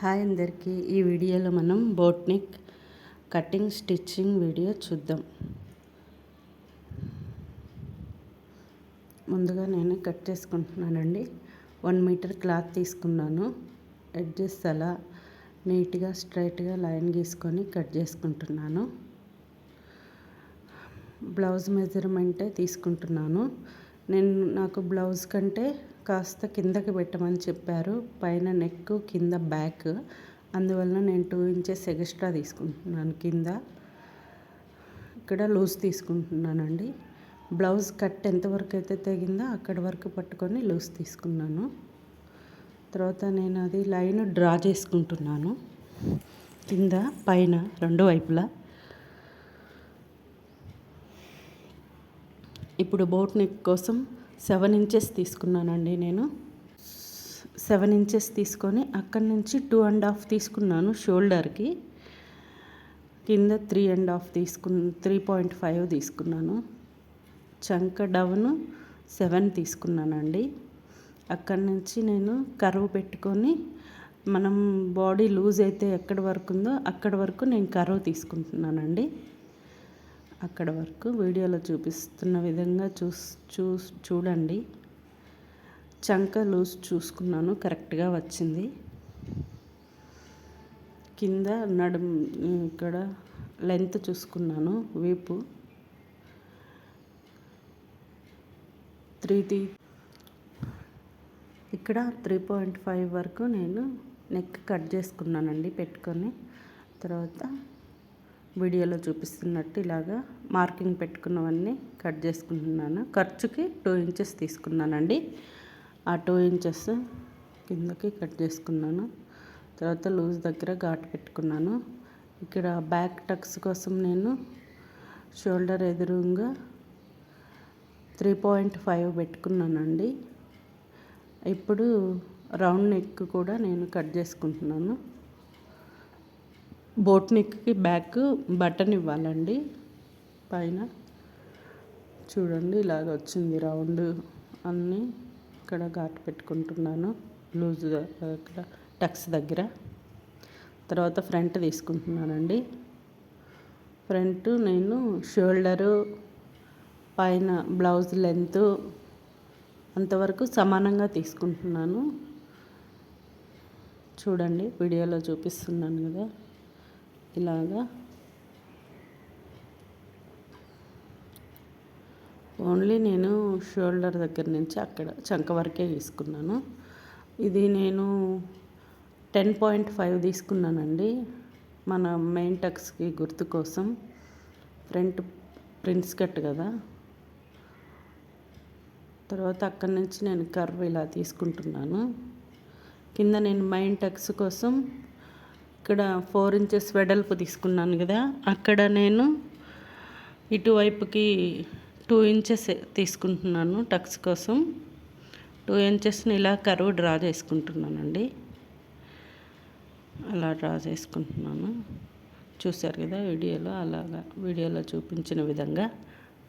Hi అందరికీ. ఈ వీడియోలో మనం బోట్నిక్ కటింగ్ స్టిచ్చింగ్ వీడియో చూద్దాం. ముందుగా నేను కట్ చేసుకుంటున్నానండి. వన్ మీటర్ క్లాత్ తీసుకున్నాను. ఎడ్జెస్ అలా నీట్గా స్ట్రైట్గా లైన్ గీసుకొని కట్ చేసుకుంటున్నాను. బ్లౌజ్ మెజర్మెంటే తీసుకుంటున్నాను. నేను నాకు బ్లౌజ్ కంటే కాస్త కిందకి పెట్టమని చెప్పారు. పైన నెక్ కింద బ్యాక్. అందువలన నేను టూ ఇంచెస్ ఎక్స్ట్రా తీసుకుంటున్నాను కింద. ఇక్కడ లూజ్ తీసుకుంటున్నానండి. బ్లౌజ్ కట్ ఎంతవరకు అయితే తెగిందో అక్కడి వరకు పట్టుకొని లూజ్ తీసుకున్నాను. తర్వాత నేను అది లైన్ డ్రా చేసుకుంటున్నాను. కింద పైన రెండు వైపులా. ఇప్పుడు బోట్ నెక్ కోసం సెవెన్ ఇంచెస్ తీసుకున్నానండి నేను. సెవెన్ ఇంచెస్ తీసుకొని అక్కడి నుంచి టూ అండ్ హాఫ్ తీసుకున్నాను షోల్డర్కి. కింద త్రీ అండ్ హాఫ్ తీసుకు త్రీ పాయింట్ ఫైవ్ తీసుకున్నాను. చంక డౌన్ సెవెన్ తీసుకున్నానండి. అక్కడి నుంచి నేను కరువు పెట్టుకొని మనం బాడీ లూజ్ అయితే ఎక్కడి వరకు ఉందో అక్కడి వరకు నేను కరువు తీసుకుంటున్నానండి. అక్కడ వరకు వీడియోలో చూపిస్తున్న విధంగా చూస్ చూ చూడండి. చంక లూజ్ చూసుకున్నాను కరెక్ట్గా వచ్చింది. కింద నడుం ఇక్కడ లెంత్ చూసుకున్నాను వీపు. త్రీ త్రీ ఇక్కడ త్రీ పాయింట్ ఫైవ్ వరకు నేను నెక్ కట్ చేసుకున్నానండి పెట్టుకొని. తర్వాత వీడియోలో చూపిస్తున్నట్టు ఇలాగా మార్కింగ్ పెట్టుకున్నవన్నీ కట్ చేసుకుంటున్నాను. ఖర్చుకి టూ ఇంచెస్ తీసుకున్నానండి. ఆ టూ ఇంచెస్ కిందకి కట్ చేసుకున్నాను. తర్వాత లూజ్ దగ్గర ఘాట్ పెట్టుకున్నాను. ఇక్కడ బ్యాక్ టక్స్ కోసం నేను షోల్డర్ ఎదురుగా త్రీ పాయింట్ ఫైవ్ పెట్టుకున్నానండి. ఇప్పుడు రౌండ్ నెక్ కూడా నేను కట్ చేసుకుంటున్నాను. బోట్ నెక్కి బ్యాక్ బటన్ ఇవ్వాలండి. పైన చూడండి ఇలాగ వచ్చింది రౌండ్ అన్నీ ఇక్కడ ఘాటు పెట్టుకుంటున్నాను. లూజ్ ఇక్కడ టక్స్ దగ్గర. తర్వాత ఫ్రంట్ తీసుకుంటున్నానండి. ఫ్రంట్ నేను షోల్డరు పైన బ్లౌజ్ లెంత్ అంతవరకు సమానంగా తీసుకుంటున్నాను. చూడండి వీడియోలో చూపిస్తున్నాను కదా. ఇలాగా. ఓన్లీ నేను షోల్డర్ దగ్గర నుంచి అక్కడ చంక వరకే తీసుకున్నాను ఇది నేను టెన్ పాయింట్ ఫైవ్ తీసుకున్నానండి. మన మెయిన్ టక్స్కి గుర్తు కోసం. ఫ్రంట్ ప్రింట్స్ కట్ కదా. తర్వాత అక్కడి నుంచి నేను కర్వ్ ఇలా తీసుకుంటున్నాను. కింద నేను మైన్ టక్స్ కోసం ఇక్కడ ఫోర్ ఇంచెస్ వెడల్పు తీసుకున్నాను కదా అక్కడ నేను ఇటువైపుకి టూ ఇంచెస్ తీసుకుంటున్నాను టక్స్ కోసం. టూ ఇంచెస్ని ఇలా కరువు డ్రా చేసుకుంటున్నానండి. అలా డ్రా చేసుకుంటున్నాను. చూశారు కదా వీడియోలో అలాగా వీడియోలో చూపించిన విధంగా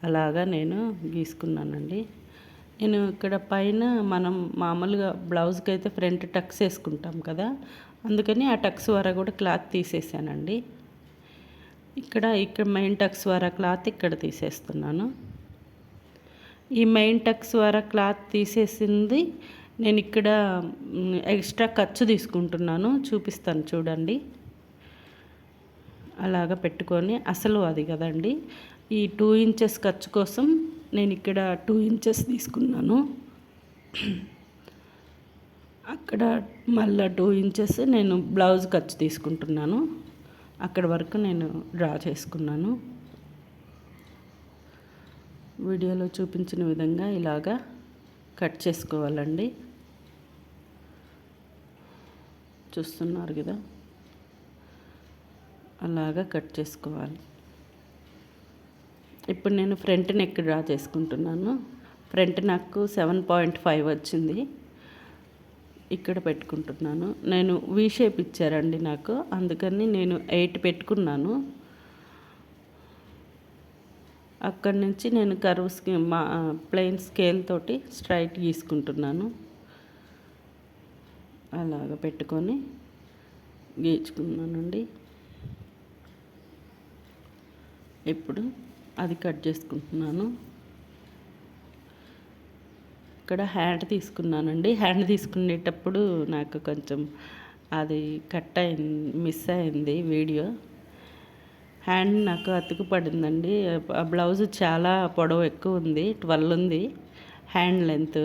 అలాగా నేను గీసుకున్నానండి. నేను ఇక్కడ పైన మనం మామూలుగా బ్లౌజ్కి అయితే ఫ్రంట్ టక్స్ వేసుకుంటాం కదా అందుకని ఆ టక్స్ వర కూడా క్లాత్ తీసేసానండి. ఇక్కడ ఇక్కడ మెయిన్ టక్స్ వర క్లాత్ ఇక్కడ తీసేస్తున్నాను. ఈ మెయిన్ టక్స్ వర క్లాత్ తీసేసింది నేను ఇక్కడ ఎక్స్ట్రా ఖర్చు తీసుకుంటున్నాను చూపిస్తాను చూడండి. అలాగ పెట్టుకొని అసలు అది కదండి. ఈ టూ ఇంచెస్ ఖర్చు కోసం నేను ఇక్కడ టూ ఇంచెస్ తీసుకున్నాను. అక్కడ మళ్ళీ టూ ఇంచెస్ నేను బ్లౌజ్ ఖర్చు తీసుకుంటున్నాను. అక్కడ వరకు నేను డ్రా చేసుకున్నాను. వీడియోలో చూపించిన విధంగా ఇలాగా కట్ చేసుకోవాలండి. చూస్తున్నారు కదా? అలాగా కట్ చేసుకోవాలి. ఇప్పుడు నేను ఫ్రంట్ నెక్ డ్రా చేసుకుంటున్నాను. ఫ్రంట్ నాకు సెవెన్ పాయింట్ ఫైవ్ వచ్చింది. ఇక్కడ పెట్టుకుంటున్నాను. నేను వీ షేప్ ఇచ్చారండి నాకు. అందుకని నేను ఎయిట్ పెట్టుకున్నాను. అక్కడి నుంచి నేను కర్వ్ స్కే మా ప్లెయిన్ స్కేల్ తోటి స్ట్రైట్ గీసుకుంటున్నాను. అలాగ పెట్టుకొని గీచుకున్నానండి. ఇప్పుడు అది కట్ చేసుకుంటున్నాను. ఇక్కడ హ్యాండ్ తీసుకున్నానండి. హ్యాండ్ తీసుకునేటప్పుడు నాకు కొంచెం అది కట్ అయింది మిస్ అయింది వీడియో. హ్యాండ్ నాకు అతుకు పడిందండి ఆ బ్లౌజ్ చాలా పొడవు ఎక్కువ ఉంది ట్వెల్వ్ ఉంది హ్యాండ్ లెంత్.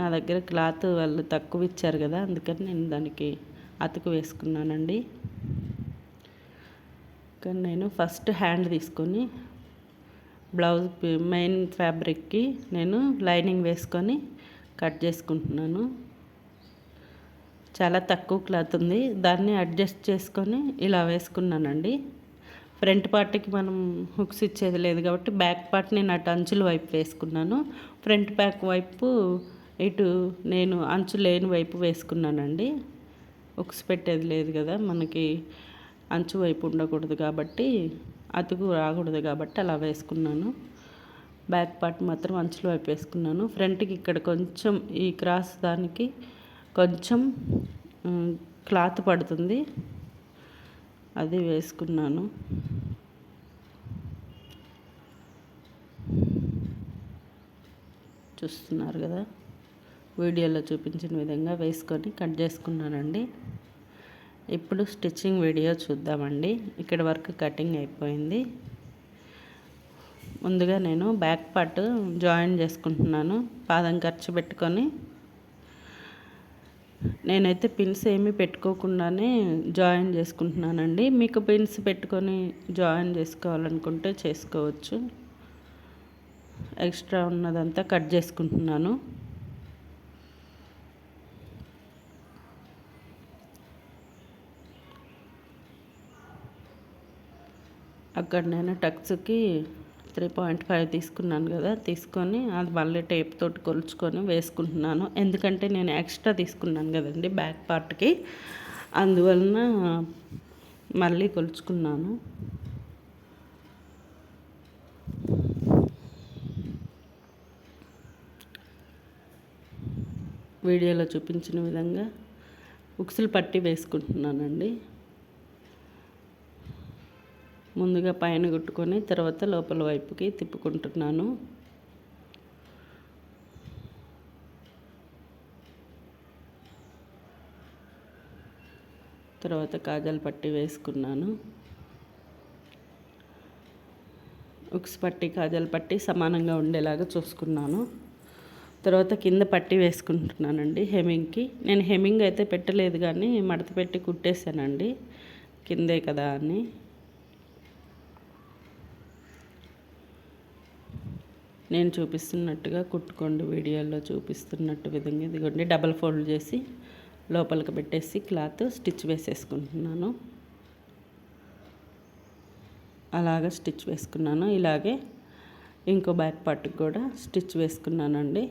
నా దగ్గర క్లాత్ వాళ్ళు తక్కువ ఇచ్చారు కదా అందుకని నేను దానికి అతుకు వేసుకున్నానండి. కానీ నేను ఫస్ట్ హ్యాండ్ తీసుకొని బ్లౌజ్ మెయిన్ ఫ్యాబ్రిక్కి నేను లైనింగ్ వేసుకొని కట్ చేసుకుంటున్నాను. చాలా తక్కువ క్లాత్ ఉంది. దాన్ని అడ్జస్ట్ చేసుకొని ఇలా వేసుకున్నానండి. ఫ్రంట్ పార్ట్కి మనం హుక్స్ ఇచ్చేది లేదు కాబట్టి బ్యాక్ పార్ట్ నేను అటు అంచుల వైపు వేసుకున్నాను. ఫ్రంట్ బ్యాక్ వైపు ఇటు నేను అంచు లేని వైపు వేసుకున్నానండి. హుక్స్ పెట్టేది లేదు కదా మనకి అంచు వైపు ఉండకూడదు కాబట్టి అతుకు రాకూడదు కాబట్టి అలా వేసుకున్నాను. బ్యాక్ పార్ట్ మాత్రం అంచుల వైపు వేసుకున్నాను. ఫ్రంట్కి ఇక్కడ కొంచెం ఈ క్రాస్ దానికి కొంచెం క్లాత్ పడుతుంది. అది వేసుకున్నాను. చూస్తున్నారు కదా? వీడియోలో చూపించిన విధంగా వేసుకొని కట్ చేసుకున్నానండి. ఇప్పుడు స్టిచ్చింగ్ వీడియో చూద్దామండి. ఇక్కడ వరకు కటింగ్ అయిపోయింది. ముందుగా నేను బ్యాక్ పార్ట్ జాయిన్ చేసుకుంటున్నాను. పాదం ఖర్చు పెట్టుకొని. నేనైతే పిన్స్ ఏమీ పెట్టుకోకుండానే జాయిన్ చేసుకుంటున్నానండి. మీకు పిన్స్ పెట్టుకొని జాయిన్ చేసుకోవాలనుకుంటే చేసుకోవచ్చు. ఎక్స్ట్రా ఉన్నదంతా కట్ చేసుకుంటున్నాను. అక్కడ నేను టక్స్కి త్రీ పాయింట్ ఫైవ్ తీసుకున్నాను కదా తీసుకొని అది మళ్ళీ టేప్ తోటి కొలుచుకొని వేసుకుంటున్నాను. ఎందుకంటే నేను ఎక్స్ట్రా తీసుకున్నాను కదండి బ్యాక్ పార్ట్కి. అందువలన మళ్ళీ కొలుచుకున్నాను. వీడియోలో చూపించిన విధంగా ఉక్సులు పట్టి వేసుకుంటున్నానండి. ముందుగా పైన కుట్టుకొని తర్వాత లోపల వైపుకి తిప్పుకుంటున్నాను. తర్వాత కాజాలు పట్టి వేసుకున్నాను. ఉక్స్ పట్టి కాజాలు పట్టి సమానంగా ఉండేలాగా చూసుకున్నాను. తర్వాత కింద పట్టి వేసుకుంటున్నానండి హెమింగ్కి నేను హెమింగ్ అయితే పెట్టలేదు కానీ మడత పెట్టి కుట్టేశానండి. కిందే కదా అని. నేను చూపిస్తున్నట్టుగా కుట్టుకోండి వీడియోలో చూపిస్తున్నట్టు విధంగా ఇదిగోండి డబల్ ఫోల్డ్ చేసి లోపలికి పెట్టేసి క్లాత్ స్టిచ్ వేసేసుకుంటున్నాను. అలాగ స్టిచ్ వేసుకున్నాను. ఇలాగే ఇంకో బ్యాక్ పార్ట్కి కూడా స్టిచ్ వేసుకున్నానండి.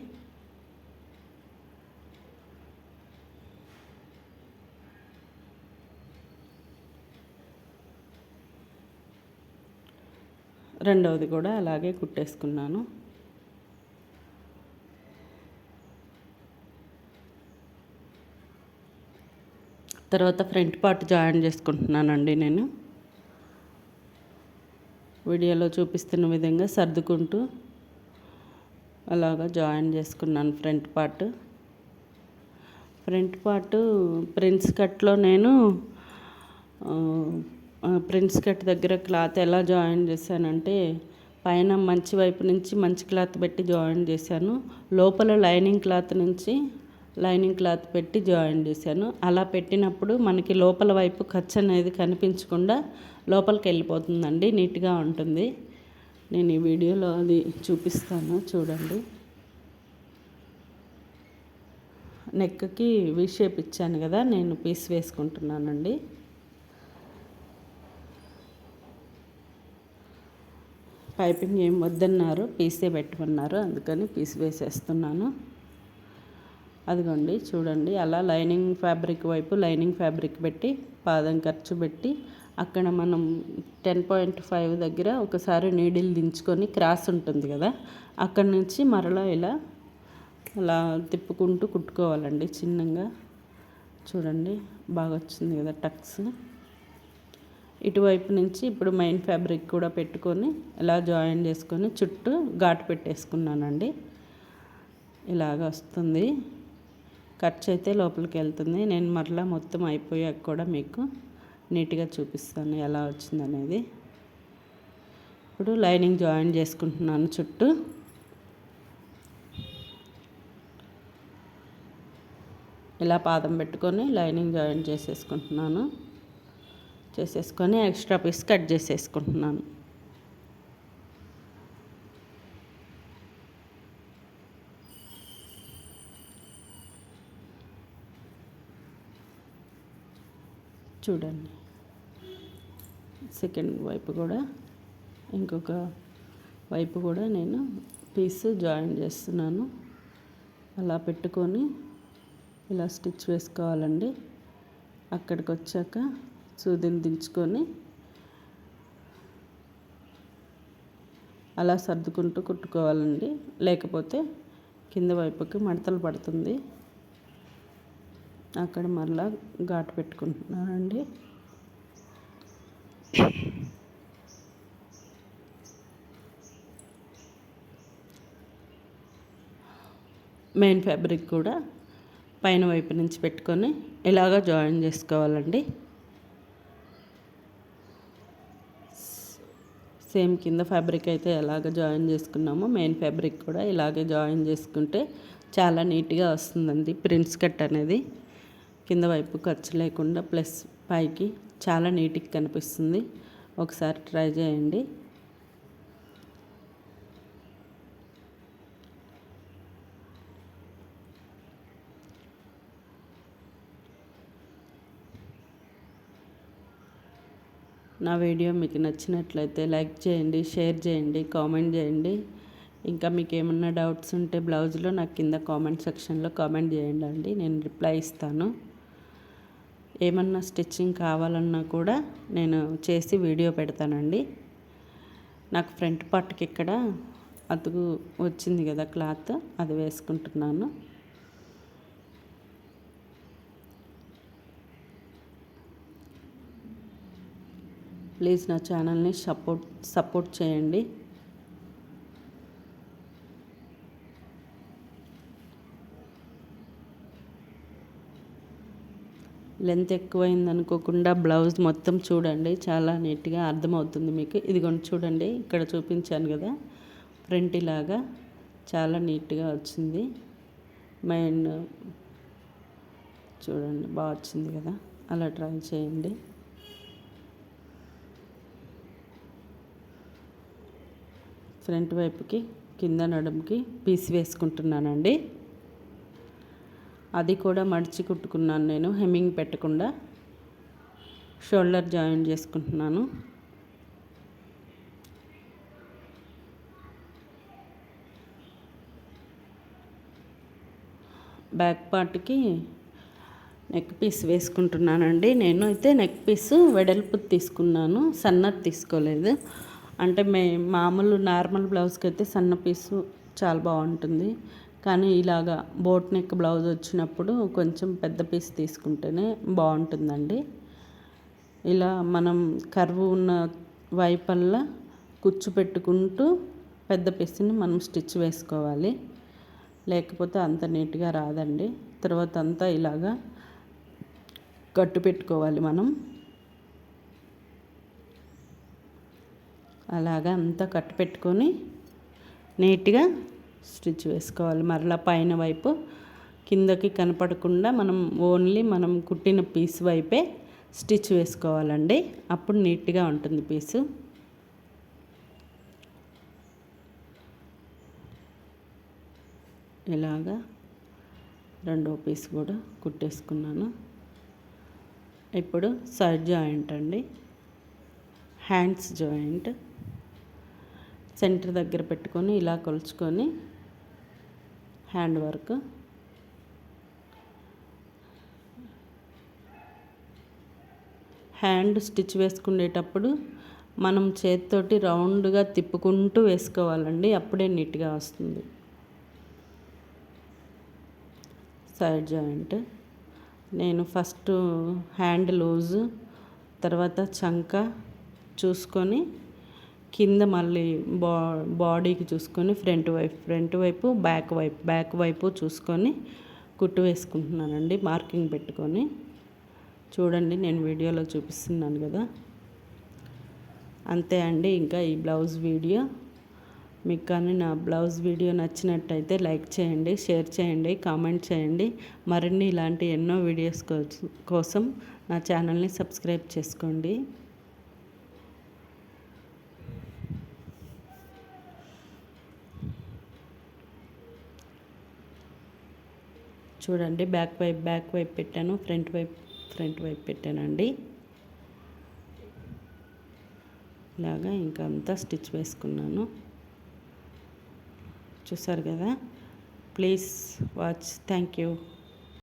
రెండవది కూడా అలాగే కుట్టేసుకున్నాను. తర్వాత ఫ్రంట్ పార్ట్ జాయిన్ చేసుకుంటున్నానండి నేను. వీడియోలో చూపిస్తున్న విధంగా సర్దుకుంటూ అలాగా జాయిన్ చేసుకున్నాను front part. Front part prince కట్లో నేను ప్రిన్స్ కట్ దగ్గర క్లాత్ ఎలా జాయిన్ చేశానంటే పైన మంచి వైపు నుంచి మంచి క్లాత్ పెట్టి జాయిన్ చేశాను. లోపల లైనింగ్ క్లాత్ నుంచి లైనింగ్ క్లాత్ పెట్టి జాయిన్ చేశాను. అలా పెట్టినప్పుడు మనకి లోపల వైపు ఖర్చు అనేది కనిపించకుండా లోపలికి వెళ్ళిపోతుందండి నీట్గా ఉంటుంది. నేను ఈ వీడియోలో అది చూపిస్తాను చూడండి. నెక్కి వి షేప్ ఇచ్చాను కదా నేను పీస్ వేసుకుంటున్నానండి. పైపింగ్ ఏం వద్దన్నారు పీసే పెట్టమన్నారు అందుకని పీస్ వేసేస్తున్నాను. అదిగోండి చూడండి. అలా లైనింగ్ ఫ్యాబ్రిక్ వైపు లైనింగ్ ఫ్యాబ్రిక్ పెట్టి పాదం ఖర్చు పెట్టి అక్కడ మనం టెన్ పాయింట్ ఫైవ్ దగ్గర ఒకసారి నీడిల్ దించుకొని క్రాస్ ఉంటుంది కదా అక్కడి నుంచి మరలా ఇలా అలా తిప్పుకుంటూ కుట్టుకోవాలండి చిన్నగా. చూడండి బాగా వచ్చింది కదా టక్స్. ఇటువైపు నుంచి ఇప్పుడు మెయిన్ ఫ్యాబ్రిక్ కూడా పెట్టుకొని ఇలా జాయిన్ చేసుకొని చుట్టూ ఘాటు పెట్టేసుకున్నానండి. ఇలాగ వస్తుంది. ఖర్చు అయితే లోపలికి వెళ్తుంది నేను మరలా మొత్తం అయిపోయాక కూడా మీకు నీట్గా చూపిస్తాను ఎలా వచ్చిందనేది. ఇప్పుడు లైనింగ్ జాయిన్ చేసుకుంటున్నాను చుట్టూ. ఇలా పాదం పెట్టుకొని లైనింగ్ జాయిన్ చేసేసుకుంటున్నాను. చేసేసుకొని ఎక్స్ట్రా పీస్ కట్ చేసేసుకుంటున్నాను. చూడండి. సెకండ్ వైపు కూడా ఇంకొక వైపు కూడా నేను పీస్ జాయిన్ చేస్తున్నాను. అలా పెట్టుకొని ఇలా స్టిచ్ వేసుకోవాలండి. అక్కడికి వచ్చాక సూదిని దించుకొని అలా సర్దుకుంటూ కుట్టుకోవాలండి. లేకపోతే కింద వైపుకి మడతలు పడుతుంది. అక్కడ మళ్ళా ఘాటు పెట్టుకుంటున్నానండి. మెయిన్ ఫ్యాబ్రిక్ కూడా పైన వైపు నుంచి పెట్టుకొని ఇలాగ జాయిన్ చేసుకోవాలండి. సేమ్ కింద ఫ్యాబ్రిక్ అయితే ఎలాగ జాయిన్ చేసుకున్నామో మెయిన్ ఫ్యాబ్రిక్ కూడా ఇలాగే జాయిన్ చేసుకుంటే చాలా నీట్గా వస్తుందండి ప్రిన్స్ కట్ అనేది. కింద వైపు ఖర్చు లేకుండా ప్లస్ పైకి చాలా నీట్గా కనిపిస్తుంది. ఒకసారి ట్రై చేయండి. నా వీడియో మీకు నచ్చినట్లయితే లైక్ చేయండి షేర్ చేయండి కామెంట్ చేయండి. ఇంకా మీకు ఏమన్నా డౌట్స్ ఉంటే బ్లౌజ్లో నాకు కింద కామెంట్ సెక్షన్లో కామెంట్ చేయండి అండి. నేను రిప్లై ఇస్తాను. ఏమన్నా స్టిచ్చింగ్ కావాలన్నా కూడా నేను చేసి వీడియో పెడతానండి. నాకు ఫ్రంట్ పార్ట్కి ఇక్కడ అతుకు వచ్చింది కదా క్లాత్ అది వేసుకుంటున్నాను. ప్లీజ్ నా ఛానల్ని సపోర్ట్ సపోర్ట్ చేయండి. లెంత్ ఎక్కువైంది అనుకోకుండా బ్లౌజ్ మొత్తం చూడండి. చాలా నీట్గా అర్థమవుతుంది మీకు. ఇదిగోండి చూడండి. ఇక్కడ చూపించాను కదా. ఫ్రంట్ ఇలాగా చాలా నీట్గా వచ్చింది. మైండ్ చూడండి బాగా వచ్చింది కదా. అలా ట్రై చేయండి. ఫ్రంట్ వైపుకి కింద నడుముకి పీస్ వేసుకుంటున్నానండి. అది కూడా మడిచి కుట్టుకున్నాను నేను హెమ్మింగ్ పెట్టకుండా షోల్డర్ జాయిన్ చేసుకుంటున్నాను. బ్యాక్ పార్ట్కి నెక్ పీస్ వేసుకుంటున్నానండి. నేను అయితే నెక్ పీస్ వెడల్పు తీసుకున్నాను సన్నది తీసుకోలేదు. అంటే మే మామూలు నార్మల్ బ్లౌజ్కి అయితే సన్న పీసు చాలా బాగుంటుంది. కానీ ఇలాగా బోట్ నెక్ బ్లౌజ్ వచ్చినప్పుడు కొంచెం పెద్ద పీస్ తీసుకుంటేనే బాగుంటుందండి. ఇలా మనం కర్వ్ ఉన్న వైపల్లా కుచ్చు పెట్టుకుంటూ పెద్ద పీస్ని మనం స్టిచ్ వేసుకోవాలి. లేకపోతే అంత నీట్గా రాదండి. తర్వాత అంతా ఇలాగా కట్టు పెట్టుకోవాలి మనం. అలాగా అంతా కట్టు పెట్టుకొని నీట్గా స్టిచ్ వేసుకోవాలి. మరలా పైన వైపు కిందకి కనపడకుండా మనం ఓన్లీ మనం కుట్టిన పీస్ వైపే స్టిచ్ వేసుకోవాలండి. అప్పుడు నీట్గా ఉంటుంది పీసు. ఇలాగా రెండో పీస్ కూడా కుట్టేసుకున్నాను. ఇప్పుడు సైడ్ జాయింట్ అండి. Hands joint. సెంటర్ దగ్గర పెట్టుకొని ఇలా కొలుచుకొని హ్యాండ్ వర్క్. హ్యాండ్ స్టిచ్ వేసుకునేటప్పుడు మనం చేతితోటి రౌండ్గా తిప్పుకుంటూ వేసుకోవాలండి అప్పుడే నీట్గా వస్తుంది. Side joint. నేను ఫస్ట్ హ్యాండ్ లూజ్ తర్వాత చంక చూసుకొని కింద మళ్ళీ బా బాడీకి చూసుకొని ఫ్రంట్ వైపు ఫ్రంట్ వైపు బ్యాక్ వైపు బ్యాక్ వైపు చూసుకొని కుట్టు వేసుకుంటున్నానండి మార్కింగ్ పెట్టుకొని. చూడండి నేను వీడియోలో చూపిస్తున్నాను కదా. అంతే అండి ఇంకా ఈ బ్లౌజ్ వీడియో. మీకు కానీ నా బ్లౌజ్ వీడియో నచ్చినట్టయితే లైక్ చేయండి షేర్ చేయండి కామెంట్ చేయండి. మరిన్ని ఇలాంటి ఎన్నో వీడియోస్ కోసం నా ఛానల్ని సబ్స్క్రైబ్ చేసుకోండి. చూడండి బ్యాక్ వైపు బ్యాక్ వైపు పెట్టాను ఫ్రంట్ వైపు ఫ్రంట్ వైపు పెట్టానండి. ఇలాగా ఇంకా అంతా స్టిచ్ వేసుకున్నాను. చూసారు కదా? Please watch thank you